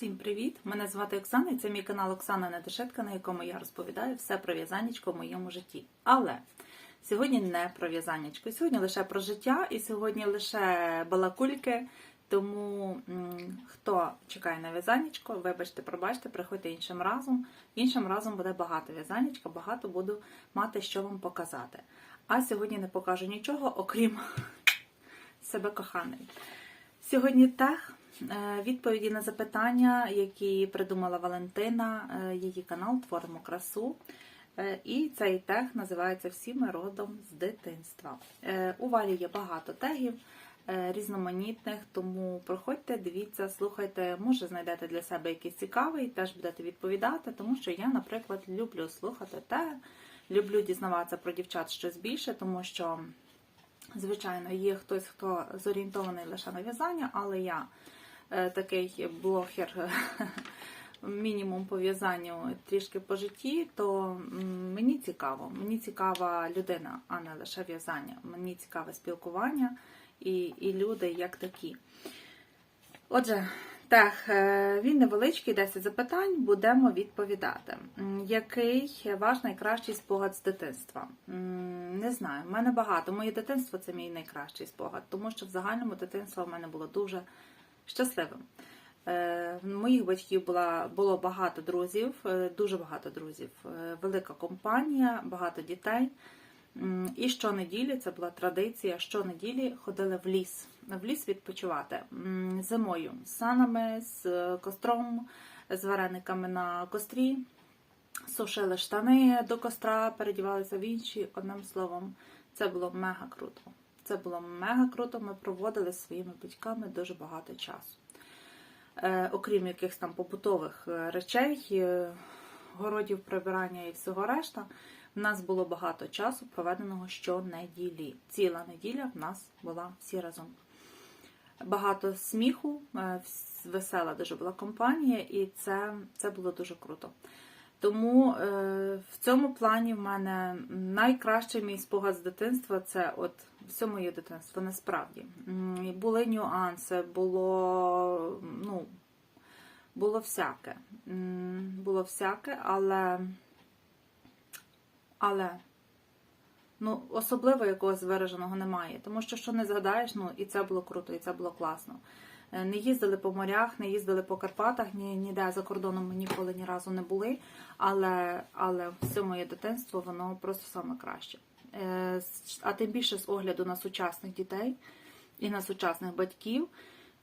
Всім привіт! Мене звати Оксана і це мій канал Оксана Недошетка, на якому я розповідаю все про в'язанечко в моєму житті. Але сьогодні не про в'язанечко, сьогодні лише про життя і сьогодні лише балакульки. Тому хто чекає на в'язанечко, вибачте, пробачте, приходьте іншим разом. Іншим разом буде багато в'язанечка, багато буду мати що вам показати. А сьогодні не покажу нічого, окрім себе коханої. Сьогодні тех відповіді на запитання, які придумала Валентина, е, її канал Творимо красу. Е, І цей тег називається Всі ми родом з дитинства. Е, У Валі є багато тегів е, різноманітних, тому проходьте, дивіться, слухайте, може знайдете для себе якийсь цікавий, теж будете відповідати, тому що я, наприклад, люблю слухати тег, люблю дізнаватися про дівчат щось більше, тому що. Звичайно, є хтось, хто зорієнтований лише на в'язання, але я е, такий блогер, мінімум по в'язанню трішки по житті, то мені цікаво. Мені цікава людина, а не лише в'язання. Мені цікаве спілкування і, і люди як такі. Отже, так, е, він невеличкий, 10 запитань, будемо відповідати. Який ваш найкращий спогад з дитинства? Не знаю, в мене багато. Моє дитинство це мій найкращий спогад, тому що в загальному дитинство в мене було дуже щасливим. Е, В моїх батьків була, було багато друзів, е, дуже багато друзів, е, велика компанія, багато дітей. І щонеділі це була традиція. Щонеділі ходили в ліс, в ліс відпочивати зимою з санами, з костром, з варениками на кострі, сушили штани до костра, передівалися в інші. Одним словом, це було мега круто. Це було мега круто. Ми проводили зі своїми батьками дуже багато часу. Е, окрім якихось там побутових е, речей, е, городів прибирання і всього решта, в нас було багато часу, проведеного щонеділі. Ціла неділя в нас була всі разом. Багато сміху, е, весела дуже була компанія, і це, це було дуже круто. Тому е, в цьому плані в мене найкращий мій спогад з дитинства це от все моє дитинство, насправді. Були нюанси, було, ну, було всяке. Було всяке, але, але ну, особливо якогось вираженого немає. Тому що що не згадаєш, ну і це було круто, і це було класно. Е, Не їздили по морях, не їздили по Карпатах, ні, ніде за кордоном ми ніколи ні разу не були. Але, але все моє дитинство воно просто саме краще. Е, А тим більше з огляду на сучасних дітей і на сучасних батьків,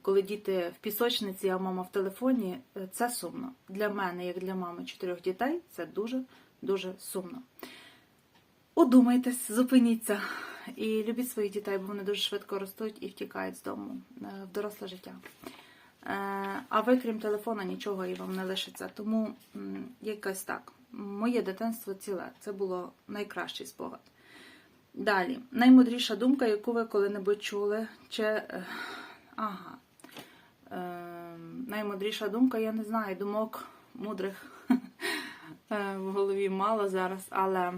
коли діти в пісочниці, а мама в телефоні, е, це сумно. Для мене, як для мами чотирьох дітей, це дуже дуже сумно. Одумайтесь, зупиніться і любіть своїх дітей, бо вони дуже швидко ростуть і втікають з дому е, в доросле життя. А ви, крім телефона, нічого і вам не лишиться. Тому якось так. Моє дитинство ціле. Це було найкращий спогад. Далі, наймудріша думка, яку ви коли-небудь чули, чи. е, Ага. Е, наймудріша думка, я не знаю, думок мудрих е, в голові мало зараз, але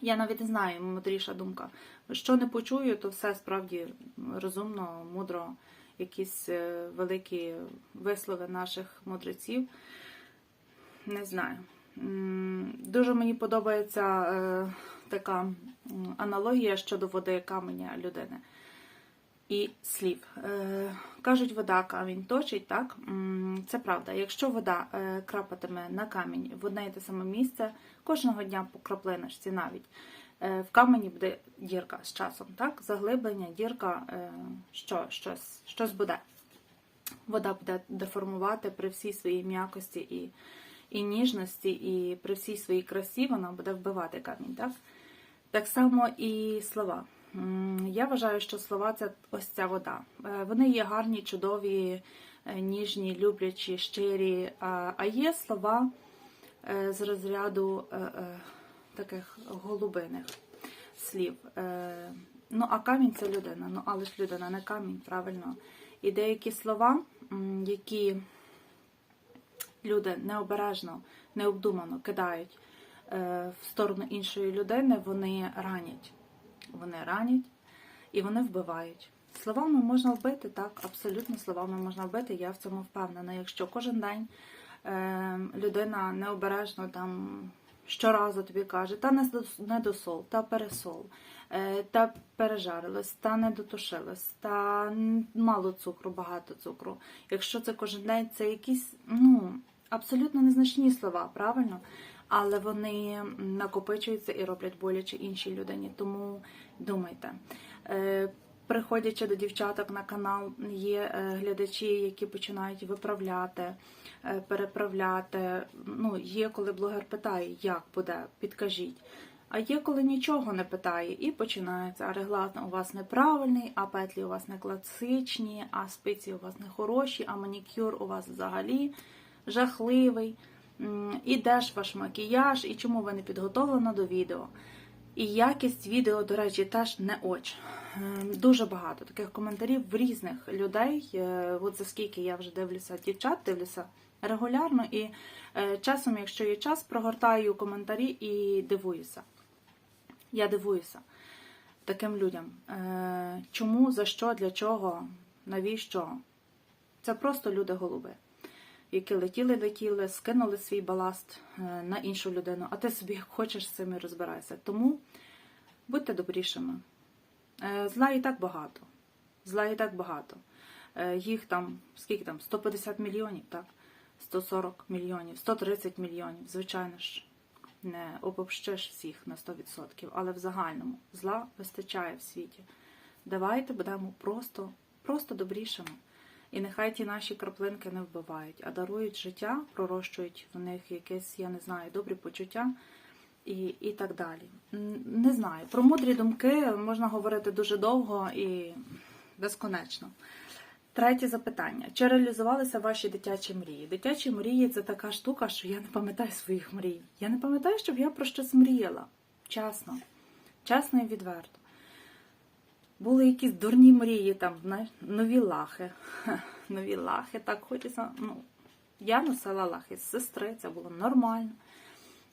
я навіть не знаю, мудріша думка. Що не почую, то все справді розумно, мудро, якісь е, великі вислови наших мудреців. Не знаю. Дуже мені подобається така аналогія щодо води каменя людини і слів. Е, кажуть, вода камінь точить, так? Це правда. Якщо вода е, крапатиме на камінь в одне і те саме місце, кожного дня по краплиночці навіть, е, в камені буде дірка з часом, так? Заглиблення, дірка, що, щось, щось буде. Вода буде деформувати при всій своїй м'якості і, і ніжності, і при всій своїй красі вона буде вбивати камінь, так? Так само і слова. Я вважаю, що слова це ось ця вода. Е, Вони є гарні, чудові, е, ніжні, люблячі, щирі. А є слова е, з розряду таких голубиних слів. Ну, а камінь це людина. Ну, але ж людина не камінь, правильно. І деякі слова, які люди необережно, необдумано кидають в сторону іншої людини, вони ранять. Вони ранять і вони вбивають. Словами можна вбити, так, абсолютно словами можна вбити, я в цьому впевнена. Якщо кожен день е, людина необережно там щоразу тобі каже, та не досол, та пересол, е, та пережарилось, та не дотушилось, та мало цукру, багато цукру. Якщо це кожен день, це якісь ну, абсолютно незначні слова, правильно? Але вони накопичуються і роблять боляче іншій людині. Тому думайте. Е, Приходячи до дівчаток на канал, є е, глядачі, які починають виправляти, е, переправляти. Ну, є коли блогер питає, як буде, підкажіть. А є коли нічого не питає, і починається. А реглан у вас неправильний, а петлі у вас не класичні, а спиці у вас не хороші, а манікюр у вас взагалі жахливий. І де ж ваш макіяж, і чому ви не підготовлена до відео. І якість відео, до речі, теж не оч. Ем, Дуже багато таких коментарів в різних людей. Е, От за скільки я вже дивлюся дівчат, дивлюся регулярно, і е, часом, якщо є час, прогортаю коментарі і дивуюся. Я дивуюся таким людям. Е, Чому, за що, для чого, навіщо? Це просто люди голуби, які летіли, летіли, скинули свій баласт е, на іншу людину, а ти собі хочеш з цим і розбирайся. Тому будьте добрішими. Е, Зла і так багато. Зла і так багато. Е, Їх там, скільки там, 150 мільйонів, так? 140 мільйонів, 130 мільйонів, звичайно ж, не обобщиш всіх на 100%, але в загальному зла вистачає в світі. Давайте будемо просто, просто добрішими. І нехай ті наші краплинки не вбивають, а дарують життя, пророщують в них якесь, я не знаю, добрі почуття і, і так далі. Не знаю. Про мудрі думки можна говорити дуже довго і безконечно. Третє запитання. Чи реалізувалися ваші дитячі мрії? Дитячі мрії це така штука, що я не пам'ятаю своїх мрій. Я не пам'ятаю, щоб я про щось мріяла. Чесно. Чесно і відверто. Були якісь дурні мрії, там, знаєш, нові лахи. Нові лахи, так хочеться. Ну, я носила лахи з сестри, це було нормально.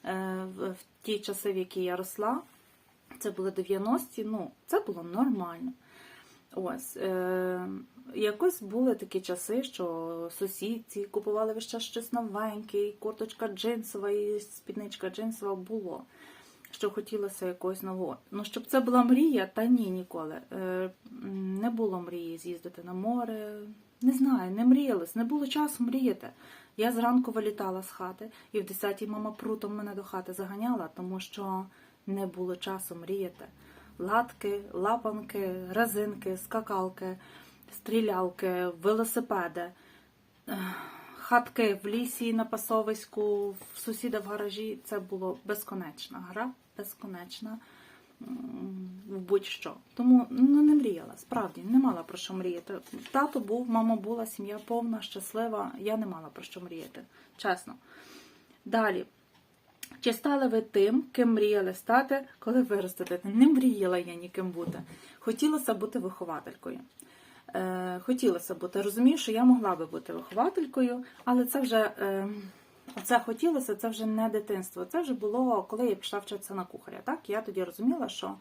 Е, В ті часи, в які я росла, це були 90-ті, ну, це було нормально. Ось, е, якось були такі часи, що сусідці купували весь час щось новеньке, і курточка джинсова, і спідничка джинсова було. Що хотілося якогось нового. Ну, щоб це була мрія, та ні, ніколи. Е, не було мрії з'їздити на море. Не знаю, не мріялось, не було часу мріяти. Я зранку вилітала з хати, і в 10-й мама прутом мене до хати заганяла, тому що не було часу мріяти. Латки, лапанки, резинки, скакалки, стрілялки, велосипеди, хатки в лісі на пасовиську, в сусіда в гаражі. Це було безконечна гра, безконечна в будь-що. Тому ну, не мріяла, справді, не мала про що мріяти. Тато був, мама була, сім'я повна, щаслива. Я не мала про що мріяти, чесно. Далі. Чи стали ви тим, ким мріяли стати, коли виростете? Не мріяла я ніким бути. Хотілося бути вихователькою. Е, хотілося бути. Розумію, що я могла би бути вихователькою, але це вже е, це хотілося, це вже не дитинство. Це вже було, коли я пішла вчитися на кухаря. Так, я тоді розуміла, що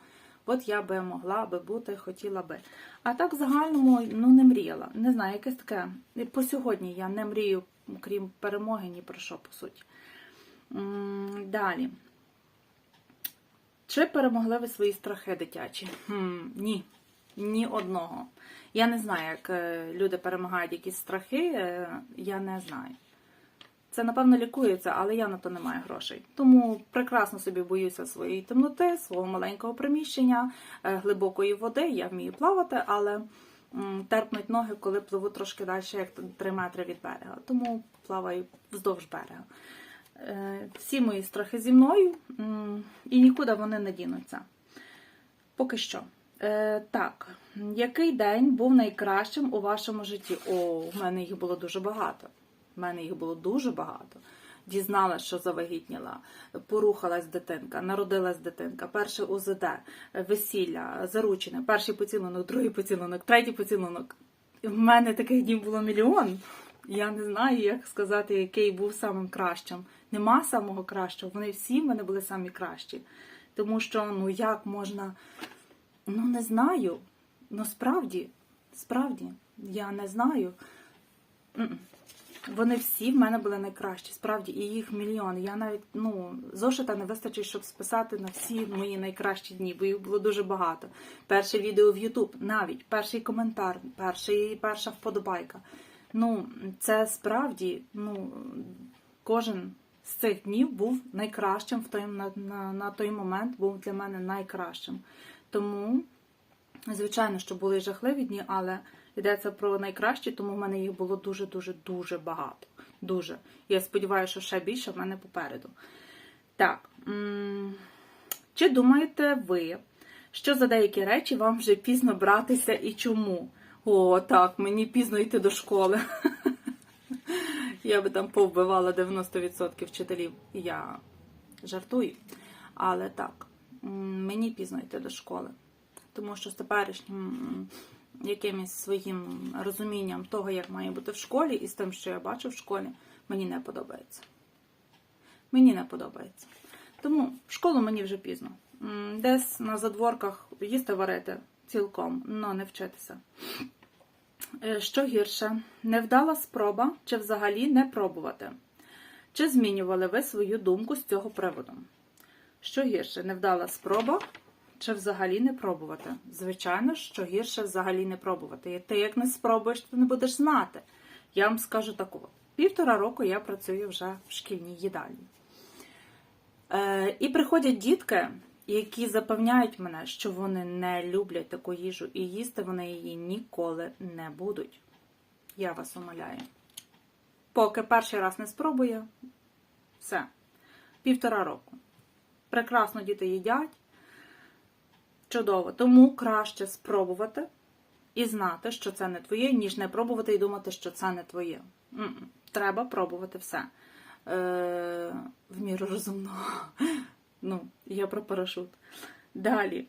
от я би могла би бути, хотіла би. А так в загальному ну не мріяла. Не знаю, якесь таке. По сьогодні я не мрію, крім перемоги, ні про що по суті. Далі. Чи перемогли ви свої страхи дитячі? Хм, ні. Ні одного. Я не знаю, як е, люди перемагають якісь страхи, е, я не знаю. Це, напевно, лікується, але я на то не маю грошей. Тому прекрасно собі боюся своєї темноти, свого маленького приміщення, е, глибокої води. Я вмію плавати, але терпнуть ноги, коли пливу трошки далі, як 3 метри від берега. Тому плаваю вздовж берега. Всі мої страхи зі мною, і нікуди вони не дінуться. Поки що. Е, так, який день був найкращим у вашому житті? О, у мене їх було дуже багато. У мене їх було дуже багато. Дізналась, що завагітніла, порухалась дитинка, народилась дитинка, перше УЗД, весілля, заручене, перший поцілунок, другий поцілунок, третій поцілунок. В мене таких днів було мільйон. Я не знаю, як сказати, який був самим кращим. Нема самого кращого. Вони всі в мене були самі кращі. Тому що, ну як можна, ну не знаю. Ну справді, Справді, я не знаю. Вони всі в мене були найкращі, справді, і їх мільйон. Я навіть ну зошита не вистачить, щоб списати на всі мої найкращі дні, бо їх було дуже багато. Перше відео в Ютуб, навіть перший коментар, перший, перша вподобайка. Ну, це справді, ну, кожен з цих днів був найкращим в той, на, на, на той момент, був для мене найкращим. Тому, звичайно, що були жахливі дні, але йдеться про найкращі, тому в мене їх було дуже-дуже дуже багато. Дуже. Я сподіваюся, що ще більше в мене попереду. Так. Чи думаєте ви, що за деякі речі вам вже пізно братися і чому? О, так, мені пізно йти до школи. Я би там повбивала 90% вчителів. Я жартую. Але так, мені пізно йти до школи. Тому що з теперішнім якимось своїм розумінням того, як має бути в школі, і з тим, що я бачу в школі, мені не подобається. Мені не подобається. Тому в школу мені вже пізно. Десь на задворках їсти варити цілком, але не вчитися. Е, Що гірше, невдала спроба чи взагалі не пробувати? Чи змінювали ви свою думку з цього приводу? Що гірше, невдала спроба чи взагалі не пробувати? Звичайно, що гірше взагалі не пробувати. І Ти як не спробуєш, ти не будеш знати. Я вам скажу такого. Півтора року я працюю вже в шкільній їдальні. Е, і приходять дітки, які запевняють мене, що вони не люблять таку їжу, і їсти вони її ніколи не будуть. Я вас умоляю. Поки перший раз не спробує, все. Півтора року. Прекрасно діти їдять. Чудово. Тому краще спробувати і знати, що це не твоє, ніж не пробувати і думати, що це не твоє. Треба пробувати все. Е, в міру розумного. Ну, я про парашут. Далі.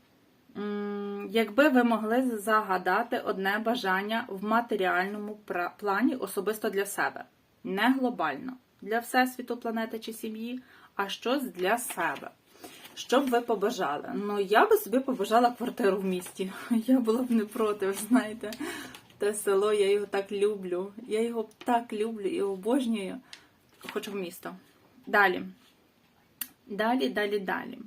Якби ви могли загадати одне бажання в матеріальному плані особисто для себе, не глобально, для всесвіту, планети чи сім'ї, а щось для себе. Що б ви побажали? Ну, я би собі побажала квартиру в місті. Я була б не проти, ви знаєте. Те село, я його так люблю. Я його так люблю і обожнюю. Хочу в місто. Далі. Далі, далі, далі.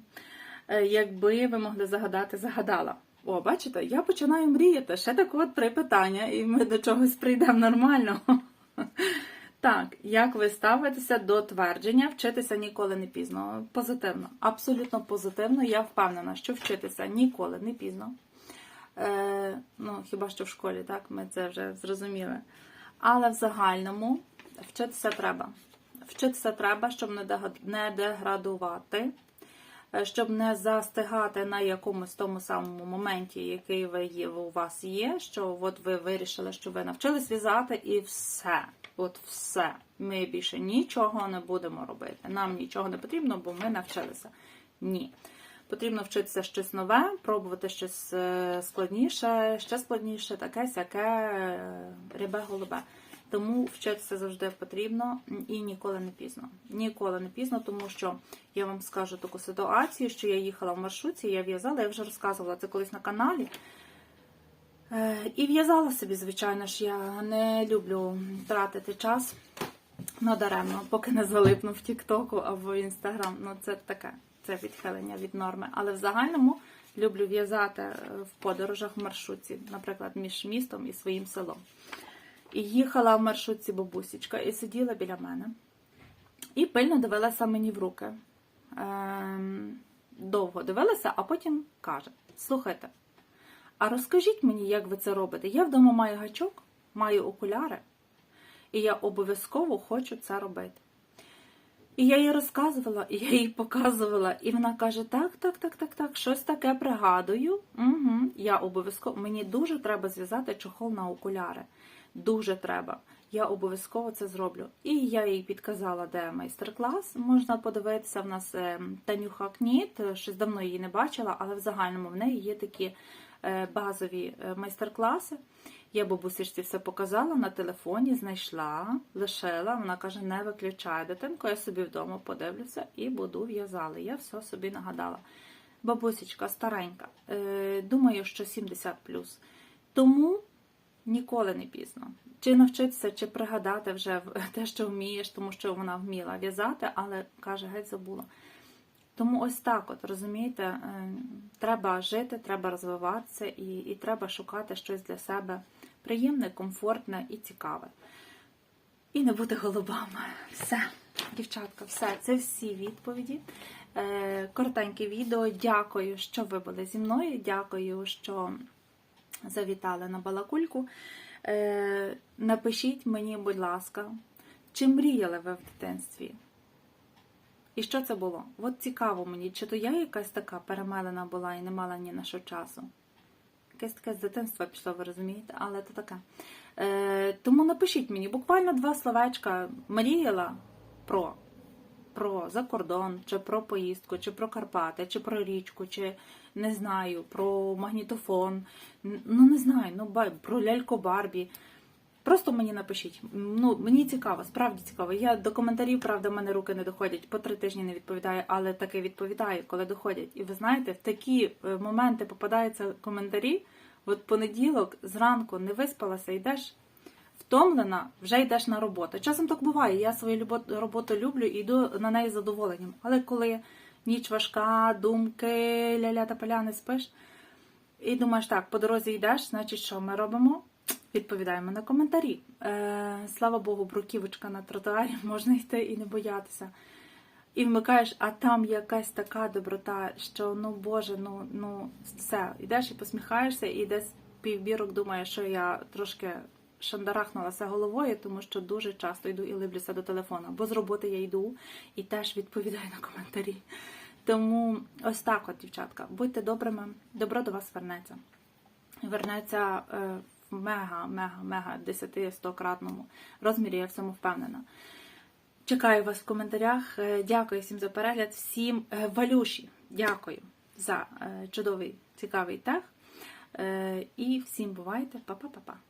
Е, Якби ви могли загадати, загадала. О, бачите, я починаю мріяти. Ще так от три питання, і ми до чогось прийдемо нормально. Так, як ви ставитеся до твердження вчитися ніколи не пізно? Позитивно, абсолютно позитивно. Я впевнена, що вчитися ніколи не пізно. Е, ну, хіба що в школі, так, ми це вже зрозуміли. Але в загальному вчитися треба. Вчитися треба, щоб не деградувати, щоб не застигати на якомусь тому самому моменті, який ви у вас є, що от ви вирішили, що ви навчились в'язати, і все. От все. Ми більше нічого не будемо робити. Нам нічого не потрібно, бо ми навчилися. Ні. Потрібно вчитися щось нове, пробувати щось е, складніше, ще складніше, таке сяке е, рябе голубе. Тому вчитися завжди потрібно і ніколи не пізно. Ніколи не пізно, тому що я вам скажу таку ситуацію, що я їхала в маршрутці, я в'язала, я вже розказувала це колись на каналі. Е, І в'язала собі, звичайно ж, я не люблю тратити час надаремно, поки не залипну в Тіктоку або в Інстаграм. Ну, це таке, це відхилення від норми. Але в загальному люблю в'язати в подорожах в маршрутці, наприклад, між містом і своїм селом. Їхала в маршрутці бабусічка і сиділа біля мене. І пильно дивилася мені в руки. Ем, довго дивилася, а потім каже: Слухайте, а розкажіть мені, як ви це робите? Я вдома маю гачок, маю окуляри, і я обов'язково хочу це робити. І я їй розказувала, і я їй показувала, і вона каже: так, так, так, так, так, щось таке пригадую. Угу. Я обов'язково мені дуже треба зв'язати чохол на окуляри. Дуже треба. Я обов'язково це зроблю. І я їй підказала, де майстер-клас. Можна подивитися. В нас е, Танюха Кніт, щось давно її не бачила, але в загальному в неї є такі е, базові е, майстер-класи. Я бабусічці все показала на телефоні, знайшла, лишила. Вона каже: не виключай дитинку, я собі вдома подивлюся і буду в'язати. Я все собі нагадала. Бабусечка старенька, е, думаю, що 70 плюс. Тому ніколи не пізно. Чи навчитися, чи пригадати вже те, що вмієш, тому що вона вміла в'язати, але каже, геть забула. Тому ось так, от розумієте, е, треба жити, треба розвиватися і, і треба шукати щось для себе приємне, комфортне і цікаве. І не бути голубами. Все, дівчатка, все. Це всі відповіді. Е, коротеньке відео. Дякую, що ви були зі мною. Дякую, що завітали на балакульку. Е, напишіть мені, будь ласка, чи мріяли ви в дитинстві? І що це було? От цікаво мені, чи то я якась така перемелена була і не мала ні на що часу. Якесь таке з дитинства пішло, ви розумієте, але то таке. Е, тому напишіть мені буквально два словечка мріяла про, про закордон, чи про поїздку, чи про Карпати, чи про річку, чи не знаю, про магнітофон. Ну, не знаю, ну про лялько Барбі. Просто мені напишіть. Ну, мені цікаво, справді цікаво. Я до коментарів, правда, в мене руки не доходять, по три тижні не відповідаю, але таки відповідаю, коли доходять. І ви знаєте, в такі е, моменти попадаються коментарі. От понеділок зранку не виспалася, йдеш втомлена, вже йдеш на роботу. Часом так буває. Я свою роботу люблю і йду на неї з задоволенням. Але коли ніч важка, думки, ля-ля та поля не спиш, і думаєш, так, по дорозі йдеш, значить, що ми робимо? Відповідаємо на коментарі. Е, слава Богу, бруківочка на тротуарі, можна йти і не боятися. І вмикаєш, а там якась така доброта, що ну Боже, ну ну все, йдеш і посміхаєшся, і десь півбірок думає, що я трошки шандарахнулася головою, тому що дуже часто йду і либлюся до телефона. Бо з роботи я йду і теж відповідаю на коментарі. Тому ось так, от, дівчатка, будьте добрими, добро до вас вернеться. Вернеться е, в мега, мега, мега 10-100 кратному розмірі, я в цьому впевнена. Чекаю вас в коментарях. Е, Дякую всім за перегляд, всім е, Валюші. Дякую за е, чудовий, цікавий тег. Е, І всім бувайте. Па-па-па-па.